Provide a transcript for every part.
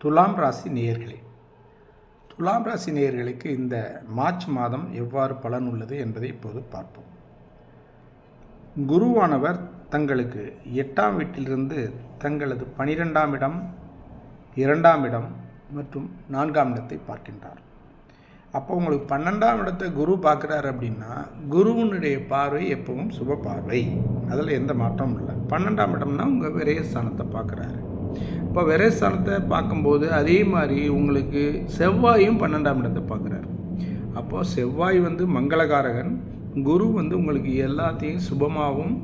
துலாம் ராசி நேயர்களே துலாம் ராசி நேயர்களுக்கு இந்த மார்ச் மாதம் எவ்வாறு பலன் உள்ளது என்பதை இப்போது பார்ப்போம். குருவானவர் தங்களுக்கு எட்டாம் வீட்டிலிருந்து தங்களது பனிரெண்டாம் இடம் இரண்டாம் இடம் மற்றும் நான்காம் இடத்தை பார்க்கின்றார். அப்போ உங்களுக்கு பன்னெண்டாம் இடத்தை குரு பார்க்குறாரு அப்படின்னா குருவனுடைய பார்வை எப்பவும் சுப பார்வை. அதில் எந்த மாற்றமும் இல்லை. பன்னெண்டாம் இடம்னா உங்கள் விரயஸ்தானத்தை பார்க்குறாரு. இப்போ விரயஸ்தானத்தை பார்க்கும்போது அதே மாதிரி உங்களுக்கு செவ்வாயும் பன்னெண்டாம் இடத்தை பார்க்குறாரு. அப்போது செவ்வாய் வந்து மங்களகாரகன் குரு வந்து உங்களுக்கு எல்லாத்தையும் சுபமாகவும்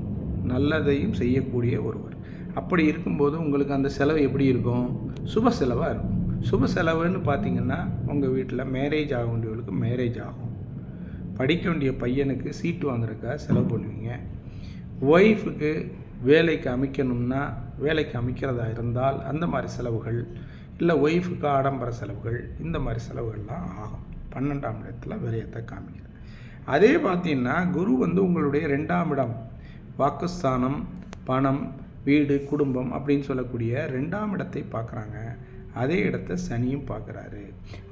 நல்லதையும் செய்யக்கூடிய ஒருவர். அப்படி இருக்கும்போது உங்களுக்கு அந்த செலவு எப்படி இருக்கும்? சுப செலவாக இருக்கும். சுப செலவுன்னு பார்த்தீங்கன்னா உங்கள் வீட்டில் மேரேஜ் ஆக வேண்டியவர்களுக்கு மேரேஜ் ஆகும். படிக்க வேண்டிய பையனுக்கு சீட்டு வாங்குறதுக்காக செலவு பண்ணுவீங்க. ஒய்ஃபுக்கு வேலைக்கு அமைக்கணும்னா வேலைக்கு அமைக்கிறதா இருந்தால் அந்த மாதிரி செலவுகள் இல்லை ஒய்ஃபுக்கு ஆடம்பர செலவுகள் இந்த மாதிரி செலவுகள்லாம் ஆகும். பன்னெண்டாம் இடத்துல விரயத்தை காமிக்கிறது அதே பார்த்தீங்கன்னா குரு வந்து உங்களுடைய ரெண்டாம் இடம் வாக்குஸ்தானம் பணம் வீடு குடும்பம் அப்படின்னு சொல்லக்கூடிய ரெண்டாம் இடத்தை பார்க்குறாங்க. அதே இடத்த சனியும் பார்க்குறாரு.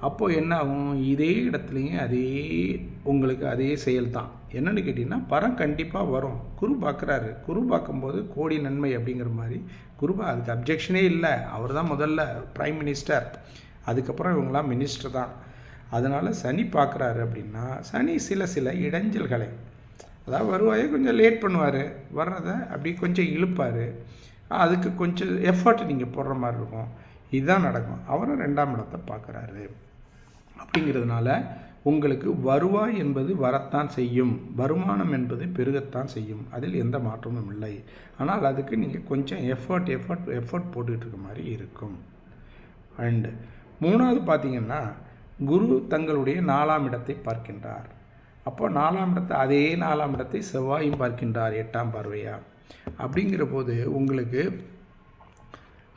அப்போது என்ன ஆகும் இதே இடத்துலையும் அதே உங்களுக்கு அதே செயல் தான் என்னென்னு கேட்டிங்கன்னா பரம் கண்டிப்பாக வரும். குரு பார்க்குறாரு. குரு பார்க்கும்போது கோடி நன்மை அப்படிங்கிற மாதிரி குருபா அதுக்கு அப்ஜெக்ஷனே இல்லை. அவர் தான் முதல்ல ப்ரைம் மினிஸ்டர் அதுக்கப்புறம் இவங்களாம் மினிஸ்டர் தான். அதனால் சனி பார்க்குறாரு அப்படின்னா சனி சில சில இடைஞ்சல்களை அதாவது வருவாயை கொஞ்சம் லேட் பண்ணுவார். வர்றதை அப்படி கொஞ்சம் இழுப்பார். அதுக்கு கொஞ்சம் எஃபர்ட் நீங்கள் போடுற மாதிரி இருக்கும். இதுதான் நடக்கும். அவரும் ரெண்டாம் இடத்தை பார்க்குறாரு. அப்படிங்கிறதுனால உங்களுக்கு வருவாய் என்பது வரத்தான் செய்யும். வருமானம் என்பது பெருகத்தான் செய்யும். அதில் எந்த மாற்றமும் இல்லை. ஆனால் அதுக்கு நீங்கள் கொஞ்சம் எஃபர்ட் எஃபர்ட் எஃபர்ட் போட்டுக்கிட்டு இருக்க மாதிரி இருக்கும். அண்டு மூணாவது பார்த்தீங்கன்னா குரு தங்களுடைய நாலாம் இடத்தை பார்க்கின்றார். அப்போ நாலாம் இடத்தை அதே நாலாம் இடத்தை செவ்வாயும் பார்க்கின்றார் எட்டாம் பார்வையா. அப்படிங்கிற போது உங்களுக்கு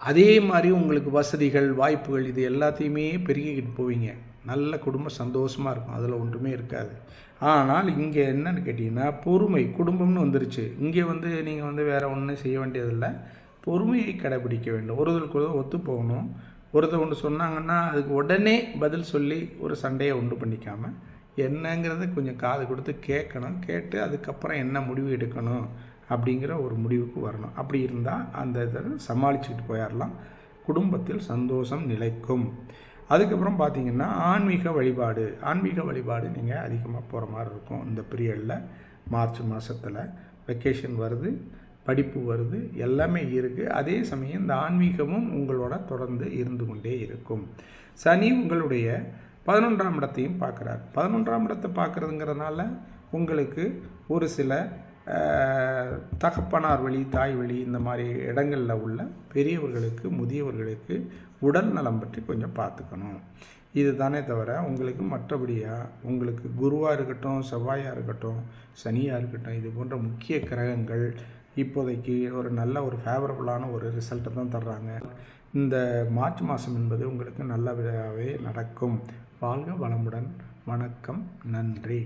அதே மாதிரி உங்களுக்கு வசதிகள் வாய்ப்புகள் இது எல்லாத்தையுமே பெருகிக்கிட்டு போவீங்க. நல்ல குடும்பம் சந்தோஷமாக இருக்கும். அதில் ஒன்றுமே இருக்காது. ஆனால் இங்கே என்னன்னு கேட்டிங்கன்னா பொறுமை குடும்பம்னு வந்துருச்சு. இங்கே வந்து நீங்கள் வந்து வேறு ஒன்றும் செய்ய வேண்டியதில்லை. பொறுமையை கடைபிடிக்க வேண்டும். ஒருதலுக்கு ஒரு ஒத்து போகணும். ஒருத்தர் ஒன்று சொன்னாங்கன்னா அதுக்கு உடனே பதில் சொல்லி ஒரு சண்டையை உண்டு பண்ணிக்காமல் என்னங்கிறத கொஞ்சம் காது கொடுத்து கேட்கணும். கேட்டு அதுக்கப்புறம் என்ன முடிவு எடுக்கணும்? அப்படிங்கிற ஒரு முடிவுக்கு வரணும். அப்படி இருந்தால் அந்த இதை சமாளிச்சுக்கிட்டு போயிடலாம் குடும்பத்தில் சந்தோஷம் நிலைக்கும். அதுக்கப்புறம் பார்த்தீங்கன்னா ஆன்மீக வழிபாடு. ஆன்மீக வழிபாடு நீங்கள் அதிகமாக போகிற மாதிரி இருக்கும். இந்த பீரியடில் மார்ச் மாதத்தில் வெக்கேஷன் வருது படிப்பு வருது எல்லாமே இருக்குது அதே சமயம் இந்த ஆன்மீகமும் உங்களோட தொடர்ந்து இருந்து கொண்டே இருக்கும். சனி உங்களுடைய பதினொன்றாம் இடத்தையும் பார்க்குறார். பதினொன்றாம் இடத்தை பார்க்குறதுங்கிறதுனால உங்களுக்கு ஒரு சில தகப்பனார் வழி தாய் வழி இந்த மாதிரி இடங்களில் உள்ள பெரியவர்களுக்கு முதியவர்களுக்கு உடல் நலம் பற்றி கொஞ்சம் பார்த்துக்கணும். இது தானே தவிர உங்களுக்கு மற்றபடியாக உங்களுக்கு குருவாக இருக்கட்டும் செவ்வாயாக இருக்கட்டும் சனியாக இருக்கட்டும் இது போன்ற முக்கிய கிரகங்கள் இப்போதைக்கு ஒரு நல்ல ஒரு ஃபேவரபுளான ஒரு ரிசல்ட்டை தான் தர்றாங்க. இந்த மார்ச் மாதம் என்பது உங்களுக்கு நல்ல நடக்கும். வாழ்க வளமுடன். வணக்கம். நன்றி.